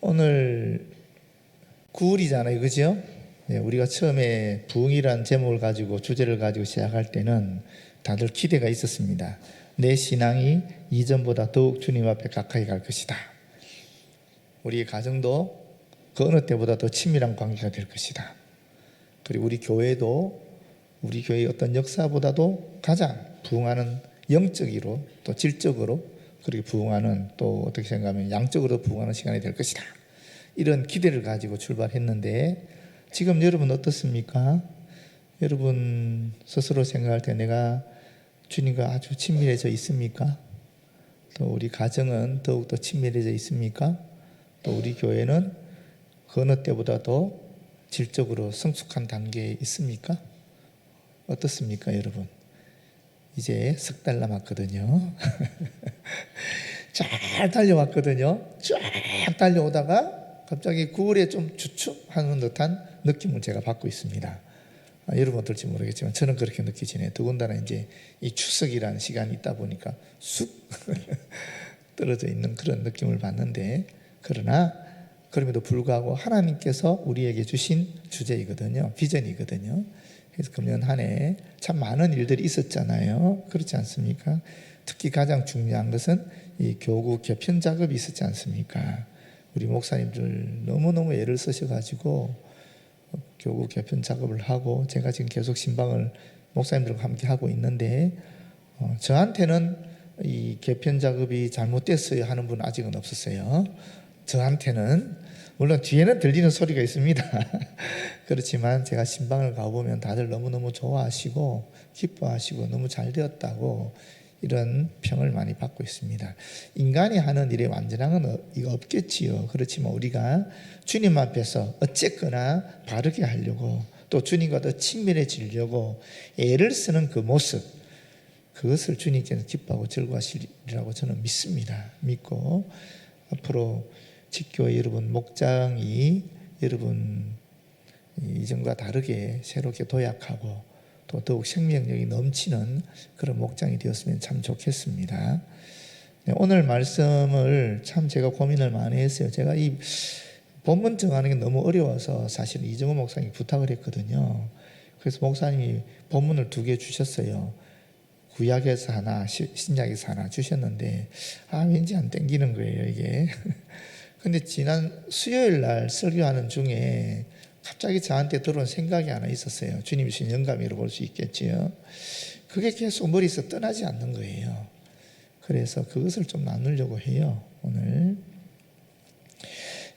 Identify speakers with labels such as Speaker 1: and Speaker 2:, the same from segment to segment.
Speaker 1: 오늘 9월이잖아요. 그죠? 예, 우리가 처음에 부흥이란 제목을 가지고 주제를 가지고 시작할 때는 다들 기대가 있었습니다. 내 신앙이 이전보다 더욱 주님 앞에 가까이 갈 것이다. 우리의 가정도 그 어느 때보다 더 친밀한 관계가 될 것이다. 그리고 우리 교회도 우리 교회의 어떤 역사보다도 가장 부흥하는 영적으로 또 질적으로 그리고 부흥하는 또 어떻게 생각하면 양적으로 부흥하는 시간이 될 것이다. 이런 기대를 가지고 출발했는데 지금 여러분 어떻습니까? 여러분 스스로 생각할 때 내가 주님과 아주 친밀해져 있습니까? 또 우리 가정은 더욱더 친밀해져 있습니까? 또 우리 교회는 그 어느 때보다도 질적으로 성숙한 단계에 있습니까? 어떻습니까, 여러분? 이제 석 달 남았거든요. 잘 달려왔거든요. 쫙 달려오다가 갑자기 9월에 좀 주춤하는 듯한 느낌을 제가 받고 있습니다. 아, 여러분 어떨지 모르겠지만 저는 그렇게 느끼지네요. 더군다나 이제 이 추석이라는 시간이 있다 보니까 쑥 떨어져 있는 그런 느낌을 받는데 그러나 그럼에도 불구하고 하나님께서 우리에게 주신 주제이거든요. 비전이거든요. 그래서 금년 한 해 참 많은 일들이 있었잖아요. 그렇지 않습니까? 특히 가장 중요한 것은 이 교구 개편 작업이 있었지 않습니까? 우리 목사님들 너무너무 애를 쓰셔가지고 교구 개편 작업을 하고 제가 지금 계속 신방을 목사님들과 함께 하고 있는데 어, 저한테는 이 개편 작업이 잘못됐어요 하는 분 아직은 없었어요. 저한테는 물론 뒤에는 들리는 소리가 있습니다. 그렇지만 제가 신방을 가보면 다들 너무너무 좋아하시고 기뻐하시고 너무 잘 되었다고 이런 평을 많이 받고 있습니다. 인간이 하는 일에 완전한 건 이거 없겠지요. 그렇지만 우리가 주님 앞에서 어쨌거나 바르게 하려고 또 주님과 더 친밀해지려고 애를 쓰는 그 모습 그것을 주님께서 기뻐하고 즐거워하시리라고 저는 믿습니다. 믿고 앞으로 직교회 여러분 목장이 여러분 이전과 다르게 새롭게 도약하고 또 더욱 생명력이 넘치는 그런 목장이 되었으면 참 좋겠습니다. 네, 오늘 말씀을 참 제가 고민을 많이 했어요. 제가 이 본문 정하는 게 너무 어려워서 사실 이정호 목사님 부탁을 했거든요. 그래서 목사님이 본문을 두 개 주셨어요. 구약에서 하나, 신약에서 하나 주셨는데 아 왠지 안 땡기는 거예요 이게. 근데 지난 수요일 날 설교하는 중에 갑자기 저한테 들어온 생각이 하나 있었어요. 주님 주신 영감이라고 볼 수 있겠지요. 그게 계속 머리에서 떠나지 않는 거예요. 그래서 그것을 좀 나누려고 해요. 오늘.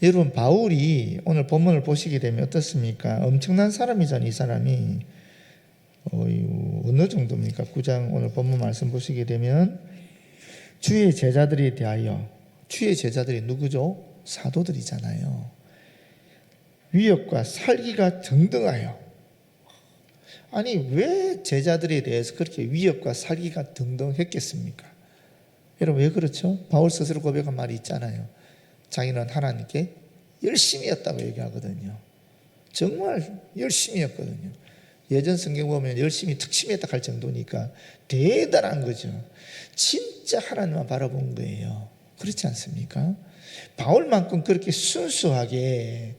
Speaker 1: 여러분 바울이 오늘 본문을 보시게 되면 어떻습니까? 엄청난 사람이잖아요. 이 사람이 어유 어느 정도입니까? 9장 오늘 본문 말씀 보시게 되면 주의 제자들에 대하여 주의 제자들이 누구죠? 사도들이잖아요. 위협과 살기가 등등하여. 아니, 왜 제자들에 대해서 그렇게 위협과 살기가 등등했겠습니까? 여러분, 왜 그렇죠? 바울 스스로 고백한 말이 있잖아요. 자기는 하나님께 열심히 했다고 얘기하거든요. 정말 열심히 했거든요. 예전 성경 보면 열심히 특심했다 할 정도니까 대단한 거죠. 진짜 하나님만 바라본 거예요. 그렇지 않습니까? 바울만큼 그렇게 순수하게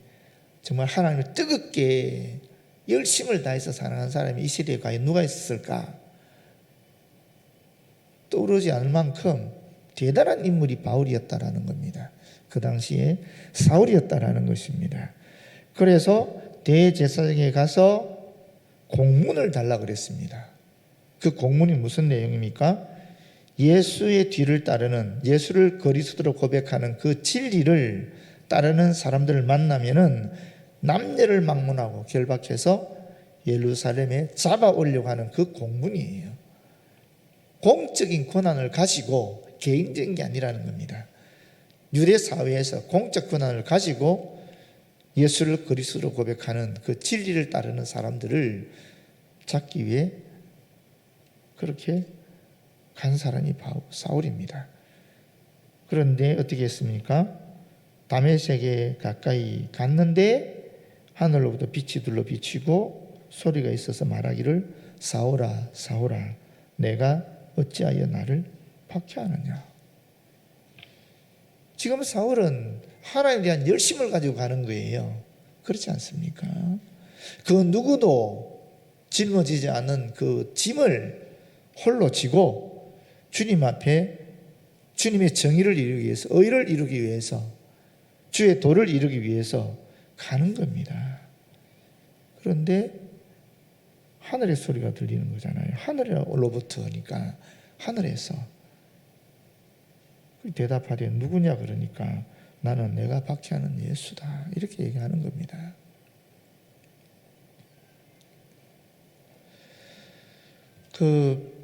Speaker 1: 정말 하나님을 뜨겁게 열심을 다해서 사랑하는 사람이 이 시대에 과연 누가 있었을까? 떠오르지 않을 만큼 대단한 인물이 바울이었다라는 겁니다. 그 당시에 사울이었다라는 것입니다. 그래서 대제사장에 가서 공문을 달라 그랬습니다. 그 공문이 무슨 내용입니까? 예수의 뒤를 따르는 예수를 그리스도로 고백하는 그 진리를 따르는 사람들을 만나면은 남녀를 막론하고 결박해서 예루살렘에 잡아 오려고 하는 그 공문이에요. 공적인 권한을 가지고 개인적인 게 아니라는 겁니다. 유대 사회에서 공적 권한을 가지고 예수를 그리스도로 고백하는 그 진리를 따르는 사람들을 잡기 위해 그렇게 간 사람이 바울 사울입니다. 그런데 어떻게 했습니까? 다메섹에 가까이 갔는데 하늘로부터 빛이 둘러 비치고 소리가 있어서 말하기를 사오라 사오라 내가 어찌하여 나를 박해하느냐 지금 사울은 하나님에 대한 열심을 가지고 가는 거예요. 그렇지 않습니까? 그 누구도 짊어지지 않는 그 짐을 홀로 지고 주님 앞에 주님의 정의를 이루기 위해서, 의를 이루기 위해서, 주의 도를 이루기 위해서 가는 겁니다. 그런데 하늘의 소리가 들리는 거잖아요. 하늘로부터니까 하늘에서 그 대답하되 누구냐 그러니까 나는 내가 박해하는 예수다 이렇게 얘기하는 겁니다. 그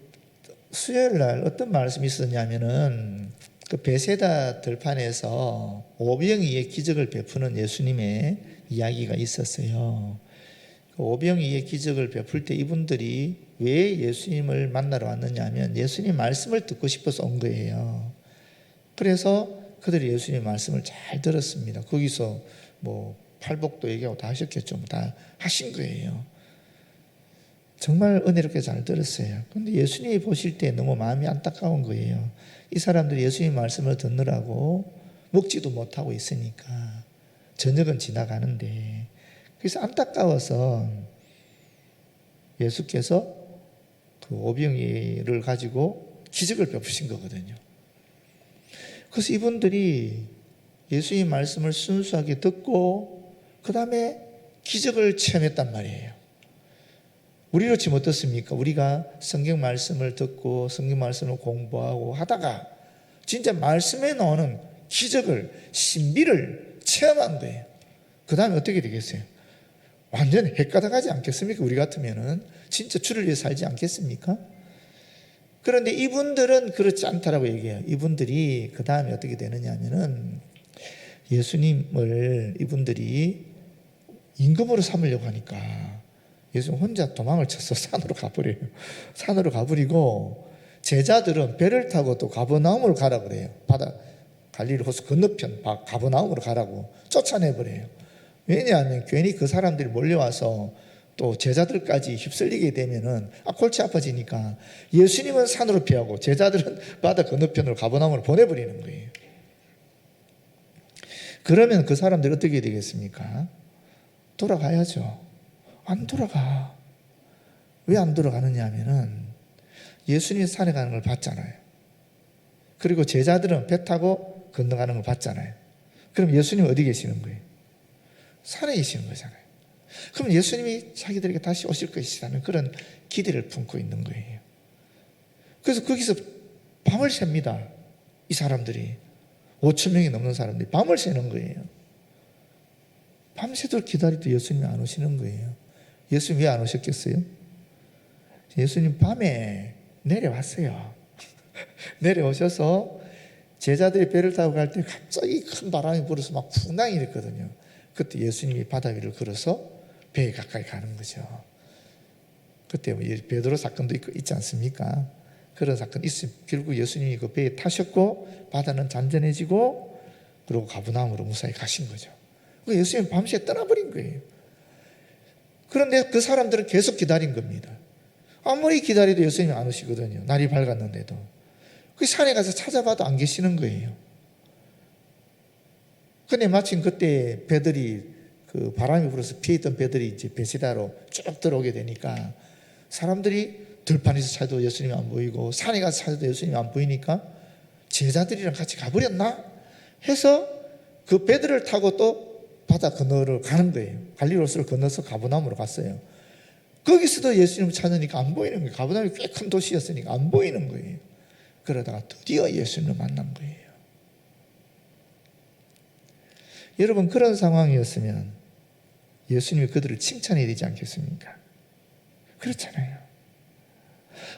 Speaker 1: 수요일 날 어떤 말씀이 있었냐면은 그 베세다 들판에서 오병이의 기적을 베푸는 예수님의 이야기가 있었어요. 그 오병이의 기적을 베풀 때 이분들이 왜 예수님을 만나러 왔느냐 하면 예수님 말씀을 듣고 싶어서 온 거예요. 그래서 그들이 예수님 말씀을 잘 들었습니다. 거기서 뭐 팔복도 얘기하고 다 하셨겠죠. 뭐다 하신 거예요. 정말 은혜롭게 잘 들었어요. 근데 예수님이 보실 때 너무 마음이 안타까운 거예요. 이 사람들이 예수님 말씀을 듣느라고 먹지도 못하고 있으니까 저녁은 지나가는데 그래서 안타까워서 예수께서 그 오병이를 가지고 기적을 베푸신 거거든요. 그래서 이분들이 예수님 말씀을 순수하게 듣고 그 다음에 기적을 체험했단 말이에요. 우리로 치면 어떻습니까? 우리가 성경 말씀을 듣고 성경 말씀을 공부하고 하다가 진짜 말씀에 나오는 기적을 신비를 체험한 거예요. 그 다음에 어떻게 되겠어요? 완전 헷가닥하지 않겠습니까? 우리 같으면은 진짜 주를 위해 살지 않겠습니까? 그런데 이분들은 그렇지 않다라고 얘기해요. 이분들이 그 다음에 어떻게 되느냐 하면은 예수님을 이분들이 임금으로 삼으려고 하니까 예수님 혼자 도망을 쳐서 산으로 가버려요. 산으로 가버리고 제자들은 배를 타고 또 가버나움으로 가라 그래요. 바다 갈릴리 호수 건너편 바- 가버나움으로 가라고 쫓아내버려요. 왜냐하면 괜히 그 사람들이 몰려와서 또 제자들까지 휩쓸리게 되면은 아, 골치 아파지니까 예수님은 산으로 피하고 제자들은 바다 건너편으로 가버나움으로 보내버리는 거예요. 그러면 그 사람들이 어떻게 되겠습니까? 돌아가야죠. 안 돌아가. 왜 안 돌아가느냐 하면은 예수님이 산에 가는 걸 봤잖아요. 그리고 제자들은 배 타고 건너가는 걸 봤잖아요. 그럼 예수님 어디 계시는 거예요? 산에 계시는 거잖아요. 그럼 예수님이 자기들에게 다시 오실 것이라는 그런 기대를 품고 있는 거예요. 그래서 거기서 밤을 셉니다. 이 사람들이. 5천 명이 넘는 사람들이 밤을 새는 거예요. 밤새도록 기다리도 예수님이 안 오시는 거예요. 예수님 왜 안 오셨겠어요? 예수님 밤에 내려왔어요. 내려오셔서 제자들이 배를 타고 갈 때 갑자기 큰 바람이 불어서 막 풍랑이 일었거든요. 그때 예수님이 바다 위를 걸어서 배에 가까이 가는 거죠. 그때 뭐 베드로 사건도 있- 있지 않습니까? 그런 사건 있음. 결국 예수님이 그 배에 타셨고 바다는 잔잔해지고 그리고 가브나움으로 무사히 가신 거죠. 그 예수님 밤새 떠나버린 거예요. 그런데 그 사람들은 계속 기다린 겁니다. 아무리 기다려도 예수님이 안 오시거든요. 날이 밝았는데도. 그 산에 가서 찾아봐도 안 계시는 거예요. 근데 마침 그때 배들이 그 바람이 불어서 피했던 배들이 이제 베시다로 쭉 들어오게 되니까 사람들이 들판에서 찾아도 예수님이 안 보이고 산에 가서 찾아도 예수님이 안 보이니까 제자들이랑 같이 가버렸나? 해서 그 배들을 타고 또 바다 건너로 가는 거예요. 갈리로스를 건너서 가버나움으로 갔어요. 거기서도 예수님을 찾으니까 안 보이는 거예요. 가버나움이 꽤큰 도시였으니까 안 보이는 거예요. 그러다가 드디어 예수님을 만난 거예요. 여러분 그런 상황이었으면 예수님이 그들을 칭찬해야 되지 않겠습니까? 그렇잖아요.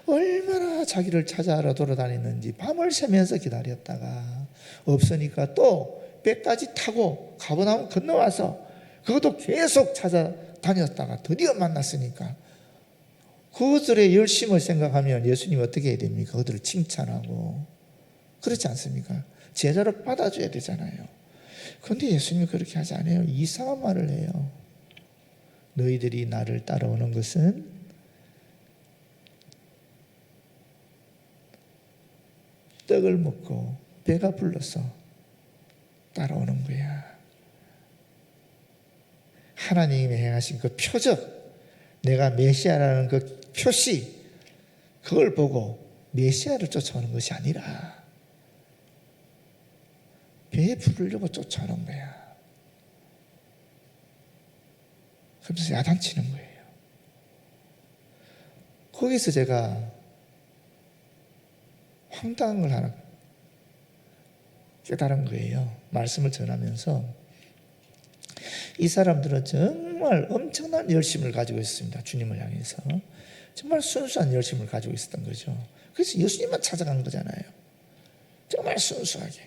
Speaker 1: 얼마나 자기를 찾아 알아 돌아다녔는지 밤을 새면서 기다렸다가 없으니까 또 배까지 타고 가버나움 건너와서 그것도 계속 찾아다녔다가 드디어 만났으니까 그들의 열심을 생각하면 예수님 어떻게 해야 됩니까? 그들을 칭찬하고 그렇지 않습니까? 제자로 받아줘야 되잖아요. 그런데 예수님이 그렇게 하지 않아요. 이상한 말을 해요. 너희들이 나를 따라오는 것은 떡을 먹고 배가 불러서 따라오는 거야. 하나님이 행하신 그 표적, 내가 메시아라는 그 표시, 그걸 보고 메시아를 쫓아오는 것이 아니라 배 부르려고 쫓아오는 거야. 그러면서 야단치는 거예요. 거기서 제가 황당한 걸 하나 깨달은 거예요. 말씀을 전하면서 이 사람들은 정말 엄청난 열심을 가지고 있습니다. 주님을 향해서 정말 순수한 열심을 가지고 있었던 거죠. 그래서 예수님만 찾아간 거잖아요. 정말 순수하게.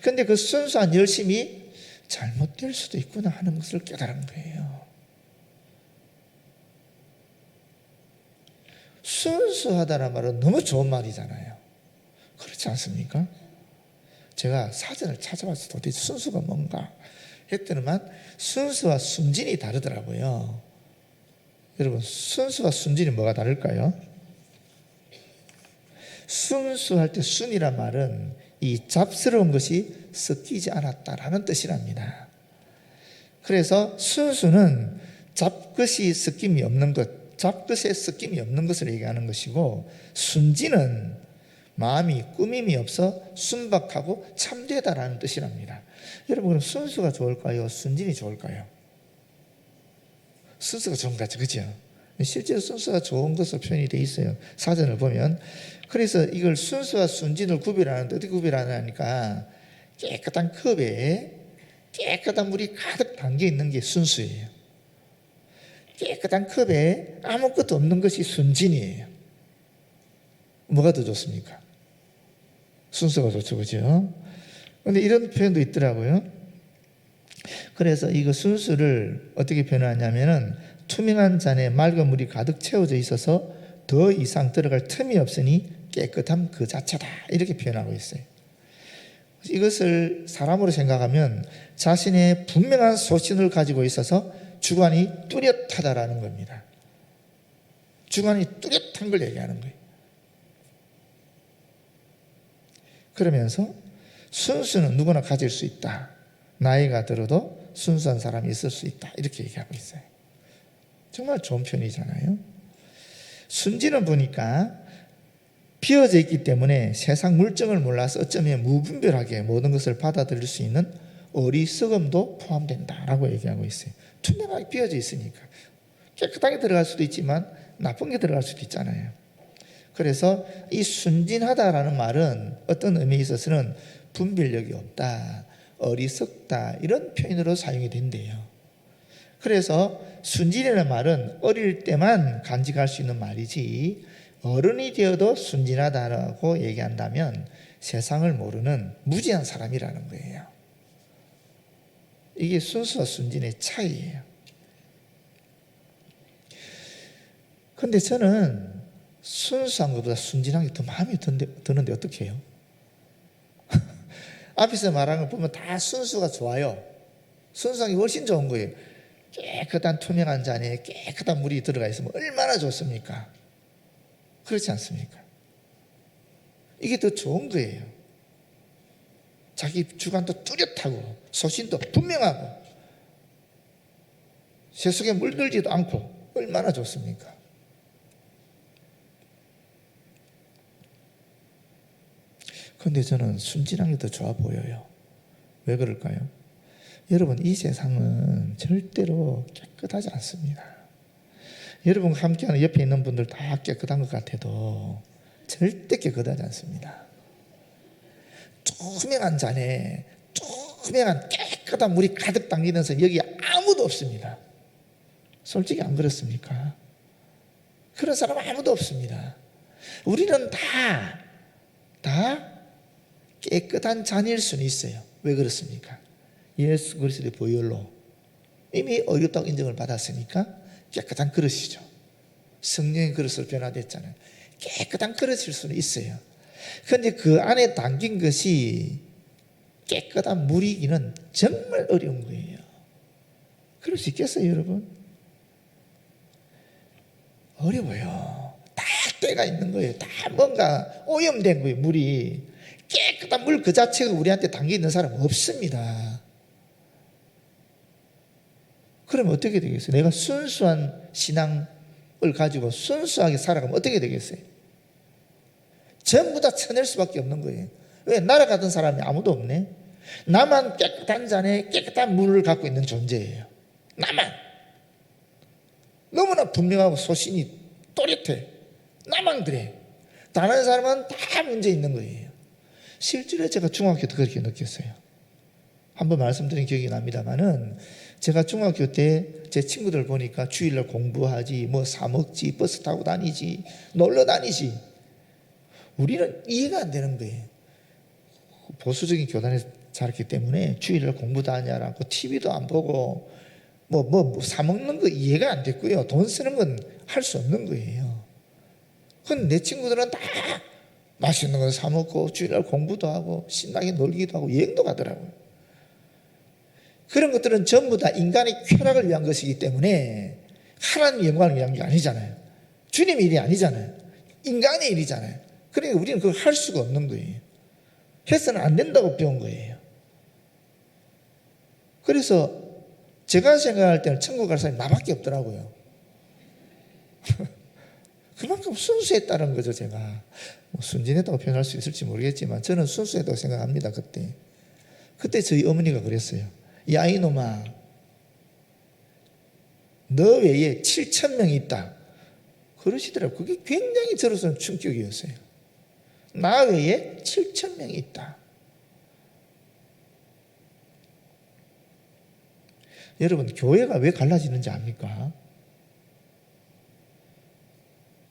Speaker 1: 그런데 그 순수한 열심이 잘못될 수도 있구나 하는 것을 깨달은 거예요. 순수하다는 말은 너무 좋은 말이잖아요. 그렇지 않습니까? 제가 사전을 찾아봐서 도대체 순수가 뭔가 했더니만 순수와 순진이 다르더라고요. 여러분, 순수와 순진이 뭐가 다를까요? 순수할 때 순이란 말은 이 잡스러운 것이 섞이지 않았다라는 뜻이랍니다. 그래서 순수는 잡것이 섞임이 없는 것, 잡것에 섞임이 없는 것을 얘기하는 것이고 순진은 마음이 꾸밈이 없어 순박하고 참되다라는 뜻이랍니다. 여러분 그럼 순수가 좋을까요? 순진이 좋을까요? 순수가 좋은 것 같죠, 그죠? 실제로 순수가 좋은 것으로 표현이 돼 있어요. 사전을 보면 그래서 이걸 순수와 순진을 구별하는데 어떻게 구별하냐니까 깨끗한 컵에 깨끗한 물이 가득 담겨 있는 게 순수예요. 깨끗한 컵에 아무것도 없는 것이 순진이에요. 뭐가 더 좋습니까? 순수가 좋죠, 그죠? 근데 이런 표현도 있더라고요. 그래서 이거 순수를 어떻게 표현하냐면은 투명한 잔에 맑은 물이 가득 채워져 있어서 더 이상 들어갈 틈이 없으니 깨끗함 그 자체다. 이렇게 표현하고 있어요. 이것을 사람으로 생각하면 자신의 분명한 소신을 가지고 있어서 주관이 뚜렷하다라는 겁니다. 주관이 뚜렷한 걸 얘기하는 거예요. 그러면서 순수는 누구나 가질 수 있다. 나이가 들어도 순수한 사람이 있을 수 있다. 이렇게 얘기하고 있어요. 정말 좋은 편이잖아요. 순진은 보니까 비어져 있기 때문에 세상 물정을 몰라서 어쩌면 무분별하게 모든 것을 받아들일 수 있는 어리석음도 포함된다라고 얘기하고 있어요. 투명하게 비어져 있으니까 깨끗하게 들어갈 수도 있지만 나쁜 게 들어갈 수도 있잖아요. 그래서 이 순진하다라는 말은 어떤 의미에 있어서는 분별력이 없다, 어리석다 이런 표현으로 사용이 된대요. 그래서 순진이라는 말은 어릴 때만 간직할 수 있는 말이지 어른이 되어도 순진하다라고 얘기한다면 세상을 모르는 무지한 사람이라는 거예요. 이게 순수와 순진의 차이예요. 근데 저는 순수한 것보다 순진한 게 더 마음이 드는데, 어떻게 해요? 앞에서 말하는 걸 보면 다 순수가 좋아요. 순수한 게 훨씬 좋은 거예요. 깨끗한 투명한 잔에 깨끗한 물이 들어가 있으면 얼마나 좋습니까? 그렇지 않습니까? 이게 더 좋은 거예요. 자기 주관도 뚜렷하고 소신도 분명하고 세속에 물들지도 않고 얼마나 좋습니까? 그런데 저는 순진한 게 더 좋아 보여요. 왜 그럴까요? 여러분 이 세상은 절대로 깨끗하지 않습니다. 여러분 함께하는 옆에 있는 분들 다 깨끗한 것 같아도 절대 깨끗하지 않습니다. 투명한 잔에 투명한 깨끗한 물이 가득 담기면서 여기 아무도 없습니다. 솔직히 안 그렇습니까? 그런 사람 아무도 없습니다. 우리는 다, 다 깨끗한 잔일 수는 있어요. 왜 그렇습니까? 예수 그리스도의 보혈로 이미 어렵다고 인정을 받았으니까 깨끗한 그릇이죠. 성령의 그릇으로 변화됐잖아요. 깨끗한 그릇일 수는 있어요. 그런데 그 안에 담긴 것이 깨끗한 물이기는 정말 어려운 거예요. 그럴 수 있겠어요, 여러분? 어려워요. 다 때가 있는 거예요. 다 뭔가 오염된 거예요, 물이. 깨끗한 물 그 자체가 우리한테 담겨 있는 사람 없습니다. 그러면 어떻게 되겠어요? 내가 순수한 신앙을 가지고 순수하게 살아가면 어떻게 되겠어요? 전부 다 쳐낼 수밖에 없는 거예요. 왜? 날아가던 사람이 아무도 없네. 나만 깨끗한 잔에 깨끗한 물을 갖고 있는 존재예요. 나만. 너무나 분명하고 소신이 또렷해. 나만 그래. 다른 사람은 다 문제 있는 거예요. 실제로 제가 중학교 때 그렇게 느꼈어요. 한번 말씀드린 기억이 납니다만은 제가 중학교 때 제 친구들 보니까 주일날 공부하지, 뭐 사먹지, 버스 타고 다니지, 놀러 다니지. 우리는 이해가 안 되는 거예요. 보수적인 교단에서 자랐기 때문에 주일날 공부도 하지 않고 TV도 안 보고 뭐, 뭐, 뭐 사먹는 거 이해가 안 됐고요. 돈 쓰는 건 할 수 없는 거예요. 근데 내 친구들은 다 맛있는 거 사 먹고 주일날 공부도 하고 신나게 놀기도 하고 여행도 가더라고요. 그런 것들은 전부 다 인간의 쾌락을 위한 것이기 때문에 하나님 영광을 위한 게 아니잖아요. 주님 일이 아니잖아요. 인간의 일이잖아요. 그러니까 우리는 그걸 할 수가 없는 거예요. 해서는 안 된다고 배운 거예요. 그래서 제가 생각할 때는 천국 갈 사람이 나밖에 없더라고요. 그만큼 순수했다는 거죠, 제가. 뭐 순진했다고 표현할 수 있을지 모르겠지만 저는 순수했다고 생각합니다, 그때. 그때 저희 어머니가 그랬어요. 야, 이놈아. 너 외에 7천 명이 있다. 그러시더라고요. 그게 굉장히 저로서는 충격이었어요. 나 외에 7천 명이 있다. 여러분, 교회가 왜 갈라지는지 압니까?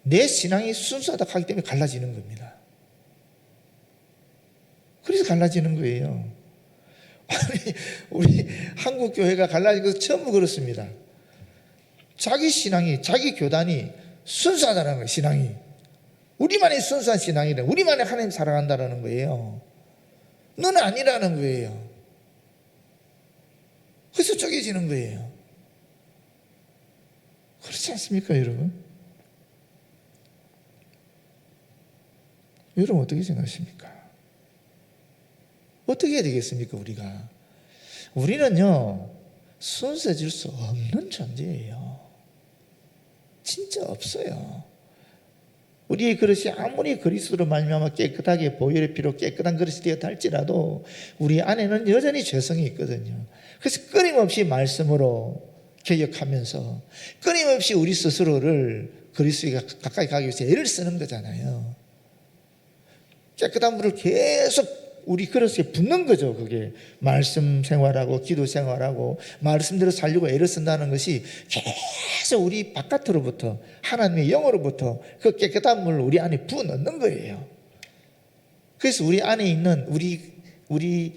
Speaker 1: 내 신앙이 순수하다 하기 때문에 갈라지는 겁니다. 그래서 갈라지는 거예요. 아니, 우리 한국 교회가 갈라진 것은 전부 그렇습니다. 자기 신앙이, 자기 교단이 순수하다는 거예요, 신앙이. 우리만의 순수한 신앙이래. 우리만의 하나님 사랑한다라는 거예요. 너는 아니라는 거예요. 그래서 쪼개지는 거예요. 그렇지 않습니까, 여러분? 여러분 어떻게 생각하십니까? 어떻게 해야 되겠습니까, 우리가? 우리는요, 순수해질 수 없는 존재예요. 진짜 없어요. 우리의 그릇이 아무리 그리스도로 말미암아 깨끗하게 보혈의 피로 깨끗한 그릇이 되었다 할지라도 우리 안에는 여전히 죄성이 있거든요. 그래서 끊임없이 말씀으로 개혁하면서 끊임없이 우리 스스로를 그리스도에 가까이 가기 위해서 애를 쓰는 거잖아요. 깨끗한 물을 계속 우리 그릇에 붓는 거죠. 그게 말씀 생활하고 기도 생활하고 말씀대로 살려고 애를 쓴다는 것이 계속 우리 바깥으로부터 하나님의 영으로부터 그 깨끗한 물을 우리 안에 부어 넣는 거예요. 그래서 우리 안에 있는 우리 우리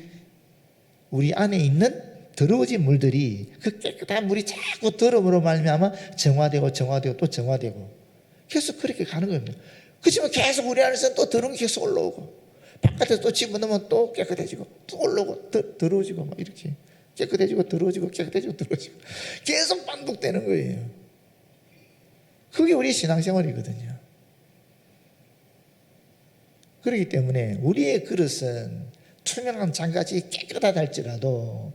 Speaker 1: 우리 안에 있는 더러워진 물들이 그 깨끗한 물이 자꾸 더러움으로 말미암아 정화되고 정화되고 또 정화되고 계속 그렇게 가는 겁니다. 그렇지만 계속 우리 안에서 또 더러운 게 계속 올라오고 바깥에서 또 집어넣으면 또 깨끗해지고 또 올라오고 더, 더러워지고 막 이렇게 깨끗해지고 더러워지고 깨끗해지고 더러워지고 계속 반복되는 거예요. 그게 우리 신앙생활이거든요. 그렇기 때문에 우리의 그릇은 투명한 장같이 깨끗하다 할지라도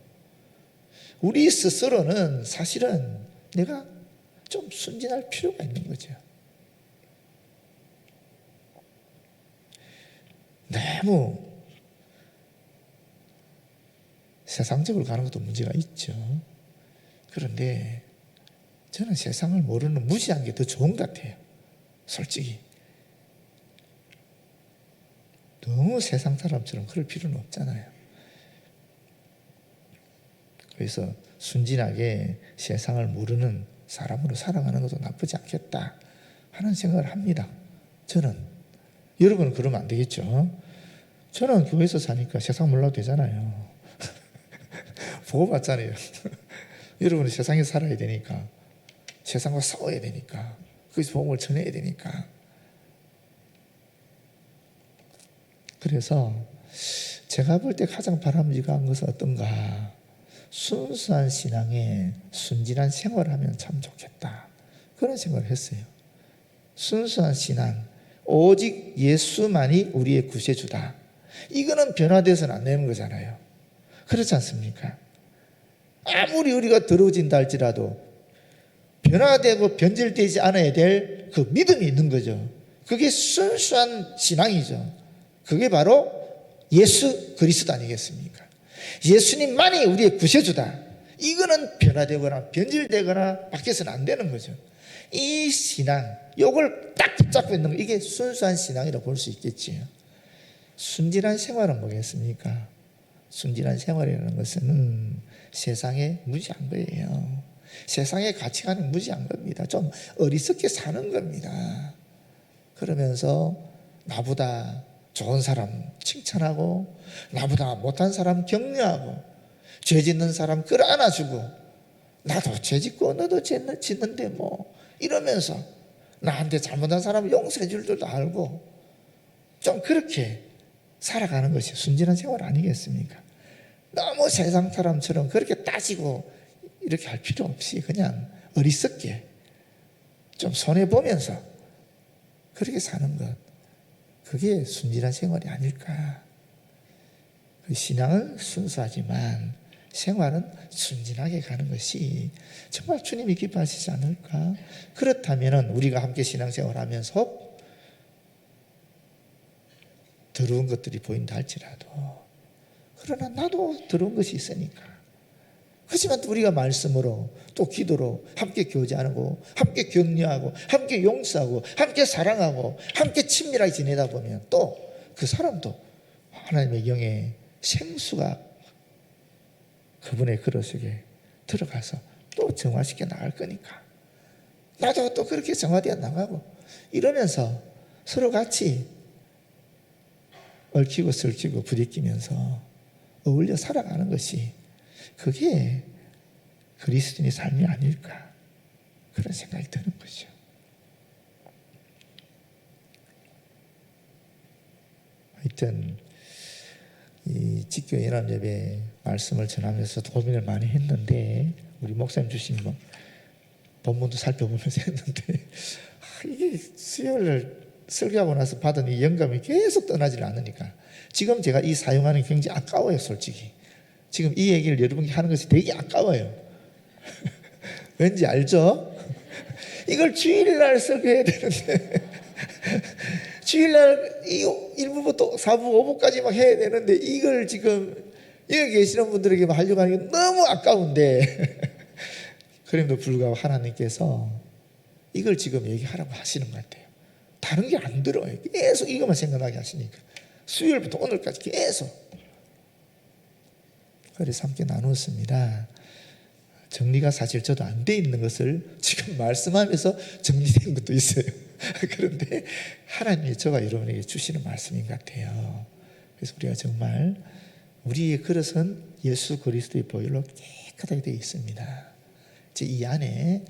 Speaker 1: 우리 스스로는 사실은 내가 좀 순진할 필요가 있는 거죠. 너무 세상적으로 가는 것도 문제가 있죠. 그런데 저는 세상을 모르는 무시한 게 더 좋은 것 같아요. 솔직히. 너무 세상 사람처럼 그럴 필요는 없잖아요. 그래서 순진하게 세상을 모르는 사람으로 살아가는 것도 나쁘지 않겠다 하는 생각을 합니다. 저는. 여러분은 그러면 안 되겠죠. 저는 교회에서 사니까 세상 몰라도 되잖아요. 보고 봤잖아요. 여러분은 세상에 살아야 되니까. 세상과 싸워야 되니까. 거기서 복음을 전해야 되니까. 그래서 제가 볼 때 가장 바람직한 것은 어떤가? 순수한 신앙에 순진한 생활을 하면 참 좋겠다. 그런 생각을 했어요. 순수한 신앙, 오직 예수만이 우리의 구세주다. 이거는 변화돼서는 안 되는 거잖아요. 그렇지 않습니까? 아무리 우리가 더러워진다 할지라도 변화되고 변질되지 않아야 될 그 믿음이 있는 거죠. 그게 순수한 신앙이죠. 그게 바로 예수 그리스도 아니겠습니까? 예수님만이 우리의 구세주다. 이거는 변화되거나 변질되거나 바뀌어서는 안 되는 거죠. 이 신앙, 요걸 딱 붙잡고 있는 거, 이게 순수한 신앙이라고 볼 수 있겠지요. 순진한 생활은 뭐겠습니까? 순진한 생활이라는 것은 세상에 무지한 거예요. 세상의 가치관이 무지한 겁니다. 좀 어리석게 사는 겁니다. 그러면서 나보다 좋은 사람 칭찬하고 나보다 못한 사람 격려하고 죄 짓는 사람 끌어안아주고 나도 죄 짓고 너도 죄 짓는데 뭐 이러면서 나한테 잘못한 사람 용서해 줄 줄도 알고 좀 그렇게 살아가는 것이 순진한 생활 아니겠습니까? 너무 세상 사람처럼 그렇게 따지고 이렇게 할 필요 없이 그냥 어리석게 좀 손해보면서 그렇게 사는 것. 그게 순진한 생활이 아닐까. 그 신앙은 순수하지만 생활은 순진하게 가는 것이 정말 주님이 기뻐하시지 않을까. 그렇다면 우리가 함께 신앙생활 하면서 더러운 것들이 보인다 할지라도 그러나 나도 더러운 것이 있으니까. 하지만 우리가 말씀으로 또 기도로 함께 교제하고 함께 격려하고 함께 용서하고 함께 사랑하고 함께 친밀하게 지내다 보면 또 그 사람도 하나님의 영의 생수가 그분의 그릇에 들어가서 또 정화시켜 나갈 거니까. 나도 또 그렇게 정화되어 나가고 이러면서 서로 같이 얽히고 설키고 부딪히면서 어울려 살아가는 것이 그게 그리스도인의 삶이 아닐까 그런 생각이 드는 거죠. 하여튼 이 직교 연합 예배 말씀을 전하면서 고민을 많이 했는데 우리 목사님 주신 뭐 본문도 살펴보면서 했는데 아, 이게 수요일 설교하고 나서 받은 이 영감이 계속 떠나질 않으니까 지금 제가 이 사용하는 게 굉장히 아까워요 솔직히 지금 이 얘기를 여러분께 하는 것이 되게 아까워요 왠지 알죠? 이걸 주일날 설교해야 되는데 주일날 이 1부부터 4부, 5부까지 막 해야 되는데 이걸 지금 여기 계시는 분들에게 하려고 하는 게 너무 아까운데 그럼에도 불구하고 하나님께서 이걸 지금 얘기하라고 하시는 것 같아요. 다른 게 안 들어요. 계속 이것만 생각나게 하시니까 수요일부터 오늘까지 계속 그래서 함께 나눴습니다. 정리가 사실 저도 안 돼 있는 것을 지금 말씀하면서 정리된 것도 있어요. 그런데 하나님이 저와 여러분에게 주시는 말씀인 것 같아요. 그래서 우리가 정말 우리의 그릇은 예수 그리스도의 보혈로 깨끗하게 되어 있습니다. 이제 이 안에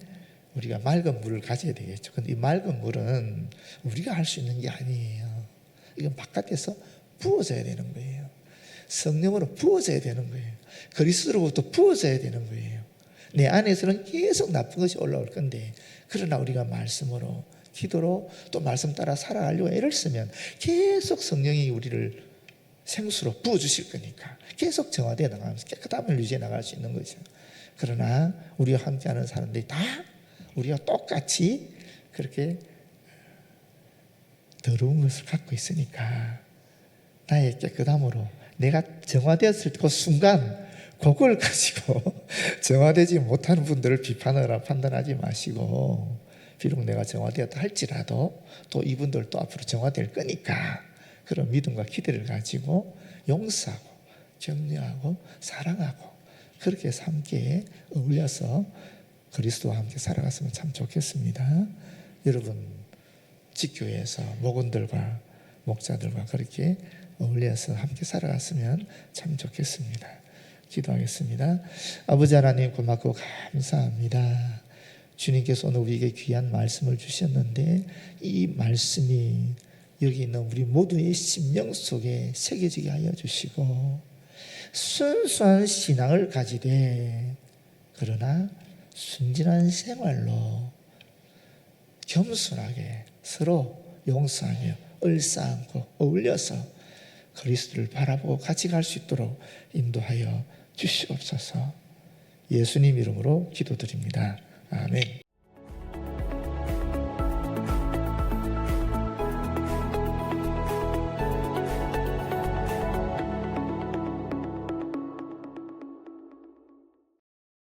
Speaker 1: 우리가 맑은 물을 가져야 되겠죠. 근데 이 맑은 물은 우리가 할 수 있는 게 아니에요. 이건 바깥에서 부어져야 되는 거예요. 성령으로 부어져야 되는 거예요. 그리스도로부터 부어져야 되는 거예요. 내 안에서는 계속 나쁜 것이 올라올 건데 그러나 우리가 말씀으로 기도로 또 말씀 따라 살아가려고 애를 쓰면 계속 성령이 우리를 생수로 부어주실 거니까 계속 정화되어 나가면서 깨끗함을 유지해 나갈 수 있는 거죠. 그러나 우리와 함께하는 사람들이 다 우리와 똑같이 그렇게 더러운 것을 갖고 있으니까 나의 깨끗함으로 내가 정화되었을 그 순간 그걸 가지고 정화되지 못하는 분들을 비판하라 판단하지 마시고 비록 내가 정화되었다 할지라도 또 이분들도 앞으로 정화될 거니까 그런 믿음과 기대를 가지고 용서하고 격려하고 사랑하고 그렇게 함께 어울려서 그리스도와 함께 살아갔으면 참 좋겠습니다. 여러분 직교회에서 목원들과 목자들과 그렇게 어울려서 함께 살아갔으면 참 좋겠습니다. 기도하겠습니다. 아버지 하나님 고맙고 감사합니다. 주님께서 오늘 우리에게 귀한 말씀을 주셨는데 이 말씀이 여기 있는 우리 모두의 심령 속에 새겨지게 하여 주시고 순수한 신앙을 가지되 그러나 순진한 생활로 겸손하게 서로 용서하며 을싸안고 어울려서 그리스도를 바라보고 같이 갈 수 있도록 인도하여 주시옵소서. 예수님 이름으로 기도드립니다. 아멘.